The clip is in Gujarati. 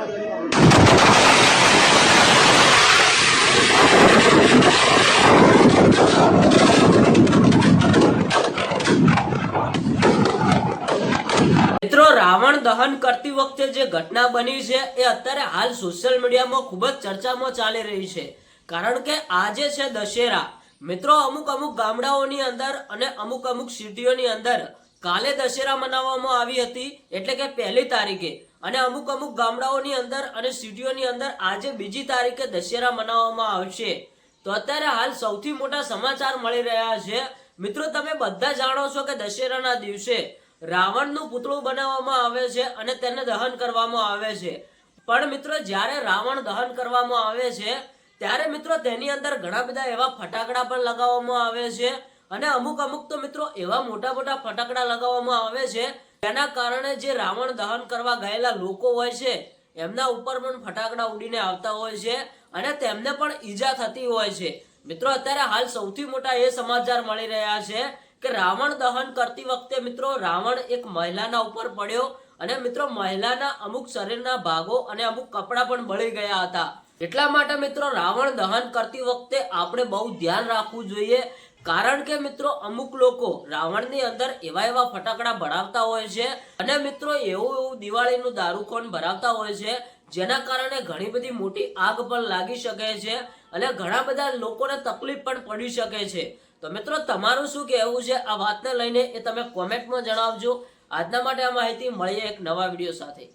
મિત્રો, રાવણ દહન કરતી વખતે જે ઘટના બની છે, એ અત્યારે હાલ સોશિયલ મીડિયામાં ખૂબ જ ચર્ચામાં ચાલી રહી છે. કારણ કે આજે છે દશેરા. મિત્રો, અમુક અમુક ગામડાઓની અંદર અને અમુક અમુક સિટીઓની અંદર કાલે દશેરા મનાવવામાં આવી હતી, એટલે કે પહેલી તારીખે. અને અમુક અમુક ગામડાઓની અંદર અને સિટીઓની અંદર આજે બીજી તારીખે દશેરા મનાવવામાં આવશે. તો અત્યારે હાલ સૌથી મોટા સમાચાર મળી રહ્યા છે. મિત્રો, તમે બધા જાણો છો કે દશેરાના દિવસે રાવણનું પૂતળું બનાવવામાં આવે છે અને તેને દહન કરવામાં આવે છે. પણ મિત્રો, જ્યારે રાવણ દહન કરવામાં આવે છે, ત્યારે મિત્રો તેની અંદર ઘણા બધા એવા ફટાકડા પણ લગાવવામાં આવે છે. અને અમુક અમુક તો મિત્રો એવા મોટા મોટા ફટાકડા લગાવવામાં આવે છે તેના કારણે જે રાવણ દહન કરવા ગયેલા લોકો હોય છે, એમના ઉપર પણ ફટાકડા ઉડીને આવતા હોય છે અને તેમને પણ ઈજા થતી હોય છે. મિત્રો, અત્યારે હાલ સૌથી મોટા એ સમાચાર મળી રહ્યા છે કે રાવણ દહન કરતી વખતે મિત્રો રાવણ એક મહિલાના ઉપર પડ્યો અને મિત્રો મહિલાના અમુક શરીરના ભાગો અને અમુક કપડાં પણ બળી ગયા હતા. એટલા માટે મિત્રો રાવણ દહન કરતી વખતે આપણે બહુ ધ્યાન રાખવું જોઈએ. કારણ કે મિત્રો અમુક લોકો રાવણની અંદર એવા એવા ફટાકડા ભરાવતા હોય છે અને મિત્રો એવું એવું દિવાળીનું દારૂખોન ભરાવતા હોય છે, જેના કારણે ઘણી બધી મોટી આગ પણ લાગી શકે છે અને ઘણા બધા લોકોને તકલીફ પણ પડી શકે છે. તો મિત્રો તમારું શું કહેવું છે? આ વાતને લઈને એ તમે કોમેન્ટમાં જણાવજો. આજના માટે આ માહિતી મળીએ એક નવા વીડિયો સાથે.